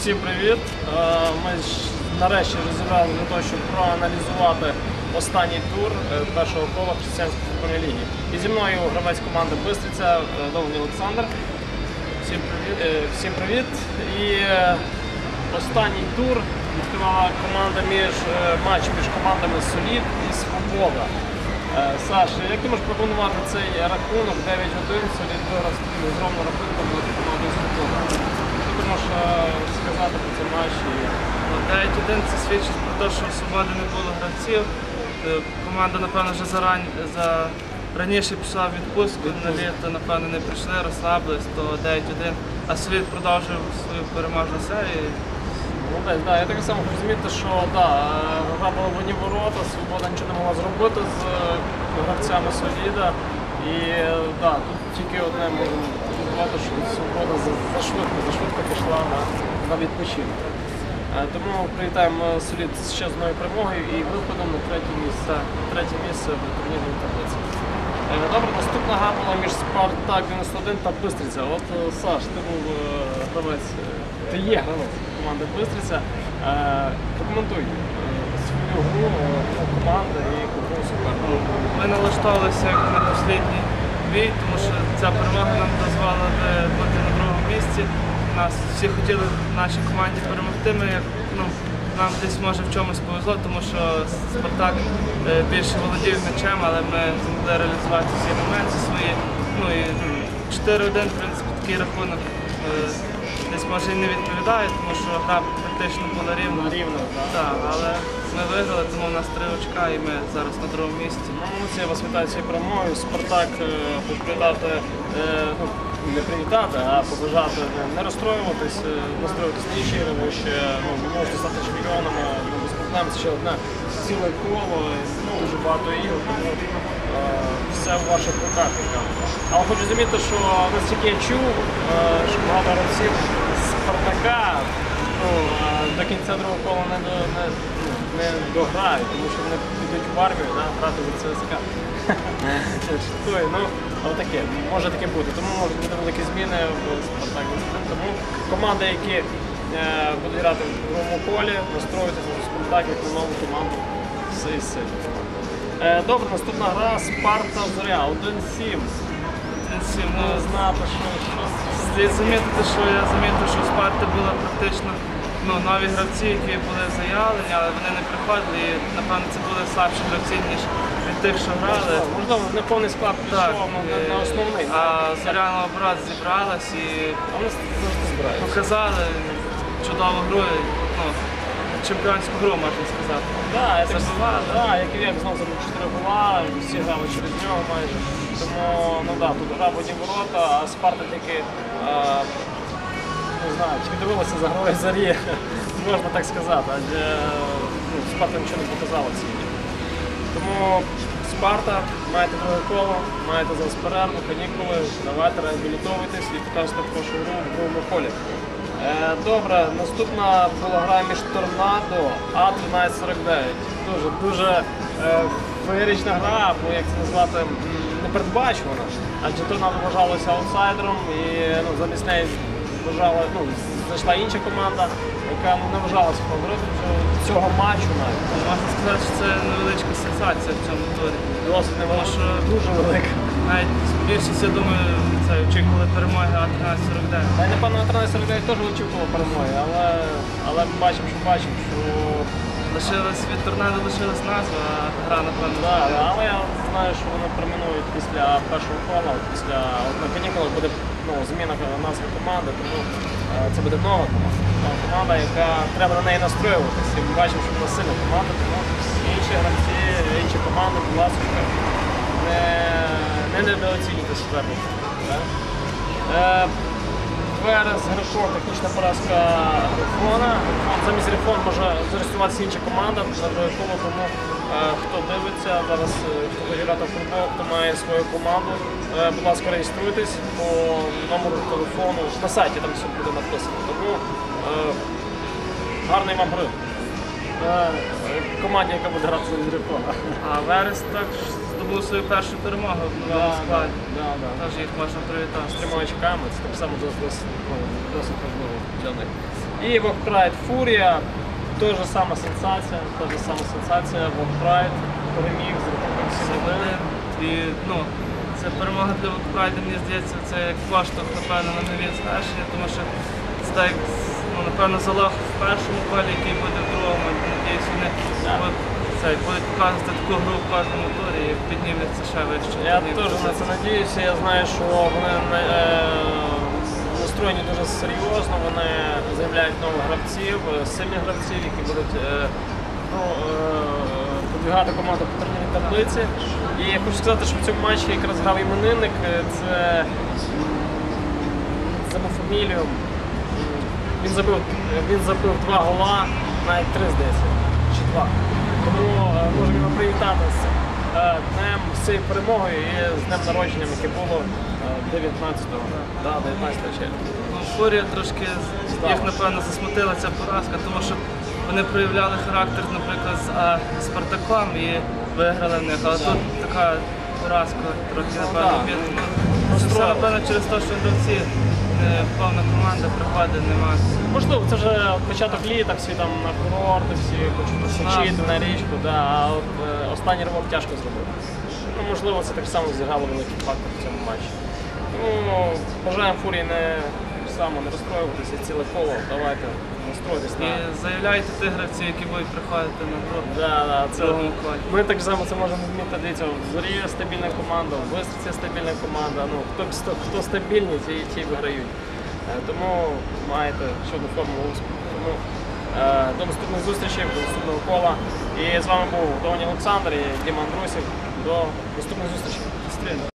Всім привіт! Е, Ми нарешті розібрали для того, щоб проаналізувати останній тур е, першого кола християнської футбольної ліги. І зі мною гравець команди Бистриця е, Довгий Олександр. Всім привіт. Всім привіт. І е, останній тур відкривала команда між е, матч між командами Солід і Свобода. Е, Саш, як ти можеш пропонувати цей рахунок 9-1, Солід виграв з таким огромним рахунком Свобода? Що ти можеш е, сказати про цей матч? Ну, 9-1 це свідчить про те, що у свободи не було гравців. Е, Команда, напевно, вже за... раніше пішла в відпустку на літо, напевно, не прийшли, розслабились, то 9-1. А Солід продовжив свою переможну серію. Молодець, да, я так само змітити, що да, е, гра була в ворота, Свобода нічого не могла зробити з е, гравцями Соліда. І да, тут тільки одне можу сказати, що Свобода за- зашвидко, зашвидко пішла на, на відпочинок. Е, Тому привітаємо Солід з ще одною перемогою і виходом на третє місце, третє місце в турнірній таблиці. Добре, наступна гра була між Спартак 91 та Бистриця. От Саш, ти був гравець, ти є гравець команди Бистриця. Е, Прокоментуй е, свою гру, е, команди і гру суперника. Ми налаштовувалися як на останній бій, тому що ця перемога нам дозволила бути на другому місці. Нас всі хотіли в нашій команді перемогти. Ми, ну, нам десь може в чомусь повезло, тому що Спартак більше володів м'ячем, але ми змогли реалізувати всі моменти свої. Ну і 4-1, в принципі, такий рахунок е, може і не відповідає, тому що гра практично була рівна. Рівно, так. Так, але ми виграли, тому у нас три очка і ми зараз на другому місці. Ну, молодці, вас вітаю цією перемогою. Спартак е, хочу привітати, е, ну, не привітати, а побажати не, не розстроюватись, е, настроюватись на інші ігри, бо ще ну, ви можете стати чемпіонами ну, без проблем. Це ще одне ціле коло, і, ну, дуже багато ігор, тому е, все в ваших руках. як кажуть. Але хочу замітити, що наскільки я чув, е, що багато гравців Спартака ну, до кінця другого кола не, до, не, не дограють, тому що вони підуть в армію да, грати за ЦСКА. Той, ну, але таке, може таке бути. Тому можуть бути великі зміни в Спартак. Тому команди, які е, будуть грати в другому колі, настроюйтесь на Спартак як на нову команду все і сильно. Е, добре, наступна гра Спарта Зоря 1-7. Всі, Ну, ну, знати, що, що Слід замітити, що я замітив, що в Спарти були практично ну, нові гравці, які були заявлені, але вони не приходили. І, напевно, це були слабші гравці, ніж від тих, що грали. можливо, не повний склад пішов на, е, основний. а Зоряна наоборот зібралась і показали чудову гру, ну, чемпіонську гру, можна сказати. Да, я так да, як і як знову забив 4 гола, всі грали через нього майже. Тому ну да, тут гра в одні ворота, а Спарта тільки е, не знаю, тільки дивилася за грою зарі, можна так сказати, адже ну, Спарта нічого не показала в грі. Тому Спарта, маєте друге коло, маєте зараз перерву, канікули, давайте реабілітовуйтесь і покажете хорошу гру в другому колі. Е, добре, наступна була між Торнадо А1349. Дуже дуже е, феєрична гра, або як це назвати, непередбачувана. Адже Торнадо вважалося аутсайдером і ну, замість неї вважала, ну, зайшла інша команда, яка не вважалася фаворитом цього- матчу навіть. Можна сказати, що це невеличка сенсація в цьому турі. Досить не Тому що дуже велика. навіть більшість, я думаю, це очікували перемоги А1349. Та й напевно на 13 теж очікував перемоги, але, але ми бачимо, що бачимо, що Лишилась від торнадо лишилась назва, а гра, напевно, да, але я знаю, що вони перейменують після першого кола, після на канікулах буде ну, зміна назви команди, тому е, це буде нова команда. Команда, яка треба на неї настроюватися. Ми бачимо, що вона сильна команда, тому інші гравці, інші команди, будь ласка, не, не недооцінюйте суперників. да. Е, Верес, Грифон, технічна поразка. Грифон замість Грифон може зареєструватися інша команда друге коло, тому хто дивиться, зараз е, хто буде грати в футбол, хто має свою команду, е, будь ласка, реєструйтесь по номеру телефону. На сайті там все буде написано. Тому е, гарної вам гри. Е, команді, яка буде грати Грифона. А Верес так здобув свою першу перемогу в новому складі. Тож їх можна привітати. з трьома очками, це так само досить, досить, важливо для них. І Вокпрайд Фурія, теж сама сенсація, теж сама сенсація, Вокпрайд переміг з рахунком 7-1. І ну, це перемога для Вокпрайду, мені здається, це як поштовх, напевно, на нові звершення, тому що це так, ну, напевно, залог в першому колі, який буде в другому. Надіюсь, вони будуть, це, будуть показувати таку гру в кожному турі і піднімуться ще вище. Я теж на це надіюся. Я знаю, що вони е, настроєні дуже серйозно. Вони заявляють нових гравців, е, сильних гравців, які будуть е, ну, е, подвігати команду по турнірній таблиці. І я хочу сказати, що в цьому матчі якраз грав іменинник. Це забув фамілію. Він забив, він забив два гола, навіть три здається. Чи два. Тому можемо його привітати днем, з цією перемогою і з днем народженням, яке було е, 19-го. Да, 19 червня. Ну, Фурія трошки їх, напевно, засмутила ця поразка, тому що вони проявляли характер, наприклад, з а, Спартаком і виграли в них. Але тут така поразка трохи, напевно, від... ну, Це все, напевно, через те, що гравці не повна команда приходить, нема. Можливо, це вже початок літа, всі там на курорти, всі хочуть посічити на річку, да, а от е, останній ривок тяжко зробити. Ну, можливо, це так само зіграло великий фактор в цьому матчі. Ну, бажаємо фурії не само не розстроюватися ціле коло. Давайте настройтесь І заявляйте тих гравців, які будуть приходити на гру. Да, да, це, ми так само це можемо вміти. Дивіться, в зорі стабільна команда, в Бистриці стабільна команда. Ну, хто, хто стабільний, ті, ті виграють. Е, Тому маєте щодо формулу успіху. Тому е, до наступних зустрічей, до наступного кола. І з вами був Доні Олександр і Діма Андрусів. До наступних зустрічей.